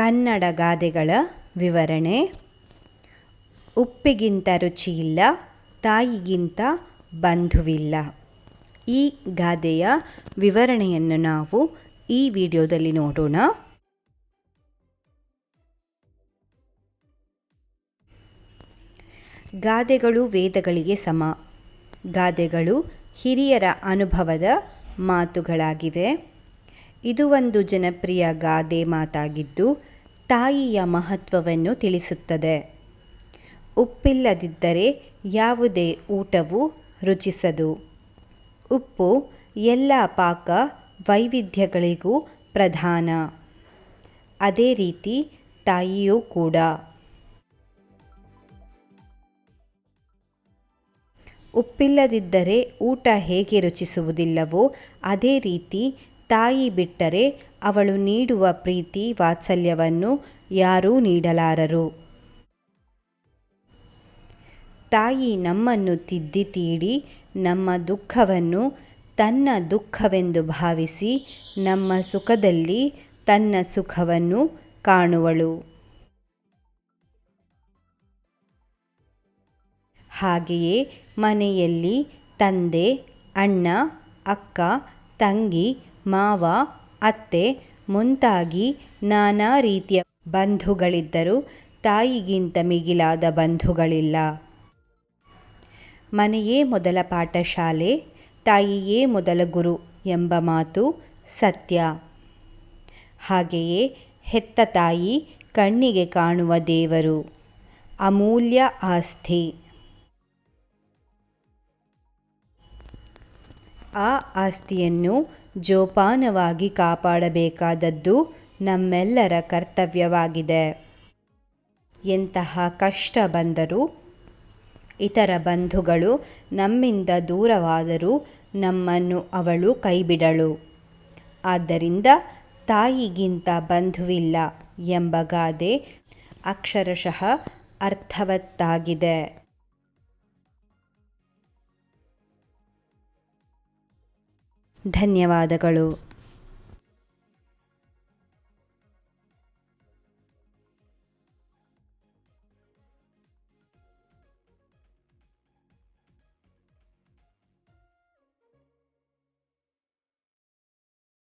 ಕನ್ನಡ ಗಾದೆಗಳ ವಿವರಣೆ. ಉಪ್ಪಿಗಿಂತ ರುಚಿಯಿಲ್ಲ, ತಾಯಿಗಿಂತ ಬಂಧುವಿಲ್ಲ. ಈ ಗಾದೆಯ ವಿವರಣೆಯನ್ನು ನಾವು ಈ ವಿಡಿಯೋದಲ್ಲಿ ನೋಡೋಣ. ಗಾದೆಗಳು ವೇದಗಳಿಗೆ ಸಮ. ಗಾದೆಗಳು ಹಿರಿಯರ ಅನುಭವದ ಮಾತುಗಳಾಗಿವೆ. ಇದು ಒಂದು ಜನಪ್ರಿಯ ಗಾದೆ ಮಾತಾಗಿದ್ದು ತಾಯಿಯ ಮಹತ್ವವನ್ನು ತಿಳಿಸುತ್ತದೆ. ಉಪ್ಪಿಲ್ಲದಿದ್ದರೆ ಯಾವುದೇ ಊಟವು ರುಚಿಸದು. ಉಪ್ಪು ಎಲ್ಲ ಪಾಕ ವೈವಿಧ್ಯಗಳಿಗೂ ಪ್ರಧಾನ. ಅದೇ ರೀತಿ ತಾಯಿಯೂ ಕೂಡ. ಉಪ್ಪಿಲ್ಲದಿದ್ದರೆ ಊಟ ಹೇಗೆ ರುಚಿಸುವುದಿಲ್ಲವೋ ಅದೇ ರೀತಿ ತಾಯಿ ಬಿಟ್ಟರೆ ಅವಳು ನೀಡುವ ಪ್ರೀತಿ ವಾತ್ಸಲ್ಯವನ್ನು ಯಾರೂ ನೀಡಲಾರರು. ತಾಯಿ ನಮ್ಮನ್ನು ತಿದ್ದಿ ತೀಡಿ ನಮ್ಮ ದುಃಖವನ್ನು ತನ್ನ ದುಃಖವೆಂದು ಭಾವಿಸಿ ನಮ್ಮ ಸುಖದಲ್ಲಿ ತನ್ನ ಸುಖವನ್ನು ಕಾಣುವಳು. ಹಾಗೆಯೇ ಮನೆಯಲ್ಲಿ ತಂದೆ, ಅಣ್ಣ, ಅಕ್ಕ, ತಂಗಿ ಮಾವ, ಅತ್ತೆ ಮುಂತಾಗಿ ನಾನಾ ರೀತಿಯ ಬಂಧುಗಳಿದ್ದರೂ ತಾಯಿಗಿಂತ ಮಿಗಿಲಾದ ಬಂಧುಗಳಿಲ್ಲ. ಮನೆಯೇ ಮೊದಲ ಪಾಠಶಾಲೆ, ತಾಯಿಯೇ ಮೊದಲ ಗುರು ಎಂಬ ಮಾತು ಸತ್ಯ. ಹಾಗೆಯೇ ಹೆತ್ತ ತಾಯಿ ಕಣ್ಣಿಗೆ ಕಾಣುವ ದೇವರು. ಅಮೂಲ್ಯ ಆಸ್ತಿ. ಆ ಆಸ್ತಿಯನ್ನು ಜೋಪಾನವಾಗಿ ಕಾಪಾಡಬೇಕಾದದ್ದು ನಮ್ಮೆಲ್ಲರ ಕರ್ತವ್ಯವಾಗಿದೆ. ಎಂತಹ ಕಷ್ಟ ಬಂದರೂ, ಇತರ ಬಂಧುಗಳು ನಮ್ಮಿಂದ ದೂರವಾದರೂ ನಮ್ಮನ್ನು ಅವಳು ಕೈಬಿಡಳು. ಆದ್ದರಿಂದ ತಾಯಿಗಿಂತ ಬಂಧುವಿಲ್ಲ ಎಂಬ ಗಾದೆ ಅಕ್ಷರಶಃ ಅರ್ಥವತ್ತಾಗಿದೆ. ಧನ್ಯವಾದಗಳು.